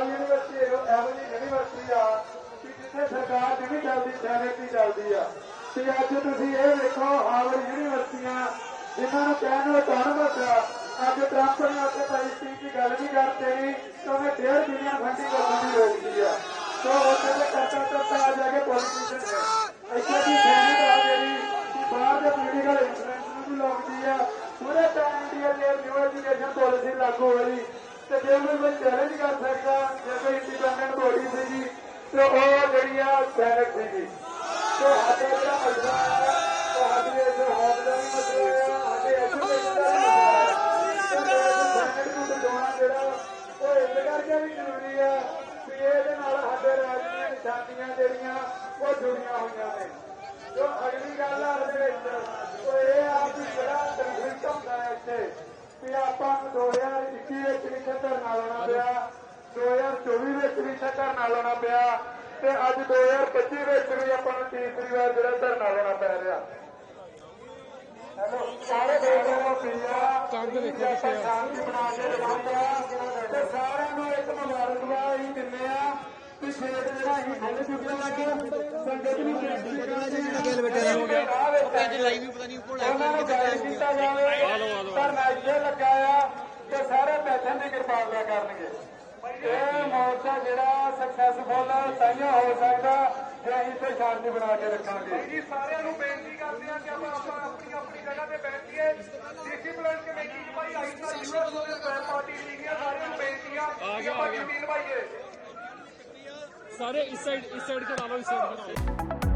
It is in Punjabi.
ਪੰਜਾਬ ਯੂਨੀਵਰਸਿਟੀ ਇਹੋ ਜਿਹੀ ਯੂਨੀਵਰਸਿਟੀ ਆ ਕਿ ਜਿੱਥੇ ਸਰਕਾਰ ਦੀ ਵੀ ਚੱਲਦੀ ਪ੍ਰਾਈਵੇਟ ਵੀ ਚੱਲਦੀ ਆ। ਤੇ ਅੱਜ ਤੁਸੀਂ ਇਹ ਵੇਖੋ ਹਾਰਵਰਡ ਯੂਨੀਵਰਸਿਟੀਆਂ, ਜਿਨ੍ਹਾਂ ਨੂੰ ਕਹਿਣ ਨੂੰ ਟਾਰਮਸ ਆ ਅੱਜ ਟਰੰਪ ਨੇ ਆਪਣੇ ਪਾਲਿਸੀ ਦੀ ਗੱਲ ਵੀ ਕਰਤੇ ਤਾਂ ਉਹਨੇ 1.5 ਬਿਲੀਅਨ ਫੰਡਿੰਗ ਕਰਨ ਦੀ ਰੋਕਦੀ ਆ। ਸੋ ਉੱਥੇ ਦੇ ਕਰਤਾ ਕਰਤਾ ਆ ਜਾ ਕੇ ਪੋਲੀਟੀਸ਼ੀਅਨ ਹੈ ਇੱਥੇ ਦੀ ਸੈਨਿਕ ਆ ਜਿਹੜੀ, ਕਿ ਬਾਹਰ ਦੇ ਪੋਲੀਟੀਕਲ ਇਨਫਲੂਐਂਸ ਨੂੰ ਵੀ ਲਾਉਂਦੀ ਆ। ਉਹਦੇ ਪੈਨ ਦੀ ਇਹ ਨਿਊ ਐਜੂਕੇਸ਼ਨ ਪਾਲਿਸੀ ਲਾਗੂ ਹੋਈ ਤੇ ਜੇ ਕੋਈ ਮੈਂ ਚੈਲੰਜ ਕਰ ਸਕਦਾ, ਜੇ ਕੋਈ ਇੰਡੀਪੈਂਡੈਂਟ ਬੋਡੀ ਸੀਗੀ ਤੇ ਉਹ ਜਿਹੜੀ ਆ ਸੈਨਿਕ ਸੀਗੀ ਤੇ ਸਾਡੇ ਜਿਹੜਾ ਮਸਲਾ ਹੈ ਤੁਹਾਡੀ ਇਸ ਹੱਦ ਦਾ ਵੀ ਮਸਲਾ ਹੈ, ਸਾਡੇ ਐਜੂਕੇਸ਼ਨ ਦਾ ਵੀ ਮਸਲਾ ਹੈ। ਸੈਨਿਕ ਨੂੰ ਬਚਾਉਣਾ ਜਿਹੜਾ ਉਹ ਇਸ ਕਰਕੇ ਵੀ ਜ਼ਰੂਰੀ ਹੈ ਕਿ ਇਹਦੇ ਨਾਲ ਸਾਡੇ ਰਾਜ ਦੀਆਂ ਨਿਸ਼ਾਨੀਆਂ ਜਿਹੜੀਆਂ, ਉਹ ਜੁੜੀਆਂ ਹੋਈਆਂ ਨੇ। ਜੋ ਅਗਲੀ ਗੱਲ ਆ ਉਹਦੇ ਵਿੱਚ, ਉਹ ਇਹ ਆ ਕਿ ਜਿਹੜਾ ਕੰਫਲਿਕਟ ਹੁੰਦਾ ਹੈ ਇੱਥੇ ਵੀ ਆਪਾਂ ਨੂੰ 2021 ਵਿੱਚ ਵੀ ਇੱਥੇ ਧਰਨਾ ਲਾਉਣਾ ਪਿਆ 2024 ਵਿੱਚ ਵੀ ਇੱਥੇ ਧਰਨਾ ਲਾਉਣਾ ਪਿਆ ਤੇ ਅੱਜ 2025 ਵਿੱਚ ਵੀ ਆਪਾਂ ਨੂੰ ਤੀਸਰੀ ਵਾਰ ਜਿਹੜਾ ਧਰਨਾ ਲਾਉਣਾ ਪੈ ਰਿਹਾ। ਹੈਲੋ ਸਾਰੇ ਦੇਸ਼ਾਂ ਨੂੰ ਪੀਆ ਕੰਧ ਕਿੱਥੇ ਆ ਸ਼ਾਂਤੀ ਬਣਾ ਕੇ ਰਵਾਂਗਾ ਤੇ ਸਾਰਿਆਂ ਨੂੰ ਇੱਕ ਮੁਬਾਰਕਬਾਦ ਹੀ ਦਿੰਦੇ ਆ ਕਿ ਛੇੜ ਜਿਹੜਾ ਹੀ ਹੱਲ ਚੁੱਕਿਆ ਲੱਗ ਸੰਗਤ ਨੂੰ ਬੇਨਤੀ ਕਰਾਂਗੇ ਹੋ ਗਿਆ ਅੱਜ ਲਾਈਵ ਵੀ ਪਤਾ ਨਹੀਂ ਕੋਲ ਉਹਨਾਂ ਨੂੰ ਗਾਇਬ ਕੀਤਾ ਜਾਵੇ ਪਰ ਮੈਜੇ ਲੱਗਾ ਆ ਕਿ ਸਾਰੇ ਕਰਨਗੇ ਇਹ ਮੋਰਚਾ ਜਿਹੜਾ ਸਕਸੈਸਫੁਲ ਤਾਈਓ ਹੋ ਸਕਦਾ ਜੇ ਅਸੀਂ ਤੇ ਸ਼ਾਂਤੀ ਬਣਾ ਕੇ ਰੱਖਾਂਗੇ। ਜੀ ਸਾਰਿਆਂ ਨੂੰ ਬੇਨਤੀ ਕਰਦੇ ਆ ਕਿ ਆਪਾਂ ਆਪਾਂ ਆਪਣੀ ਆਪਣੀ ਜਗ੍ਹਾ ਤੇ ਬੈਠੀਏ ਡਿਸਪਲਿਨ ਕਮੇਟੀ ਚ ਭਾਈ ਆਈ ਸਾਰੀ ਯੂਐਸ ਪਾਰਟੀ ਲੀਗੀਆਂ ਸਾਰਿਆਂ ਨੂੰ ਬੇਨਤੀ ਆ ਕਿ ਆਪਾਂ ਡਿਊਟੀ ਨਿਭਾਈਏ ਸਾਰੇ ਇਸ ਸਾਈਡ ਇਸ ਸਾਈਡ ਕਰਾ ਲਓ ਇਸ ਸਾਈਡ ਕਰਾ ਲਓ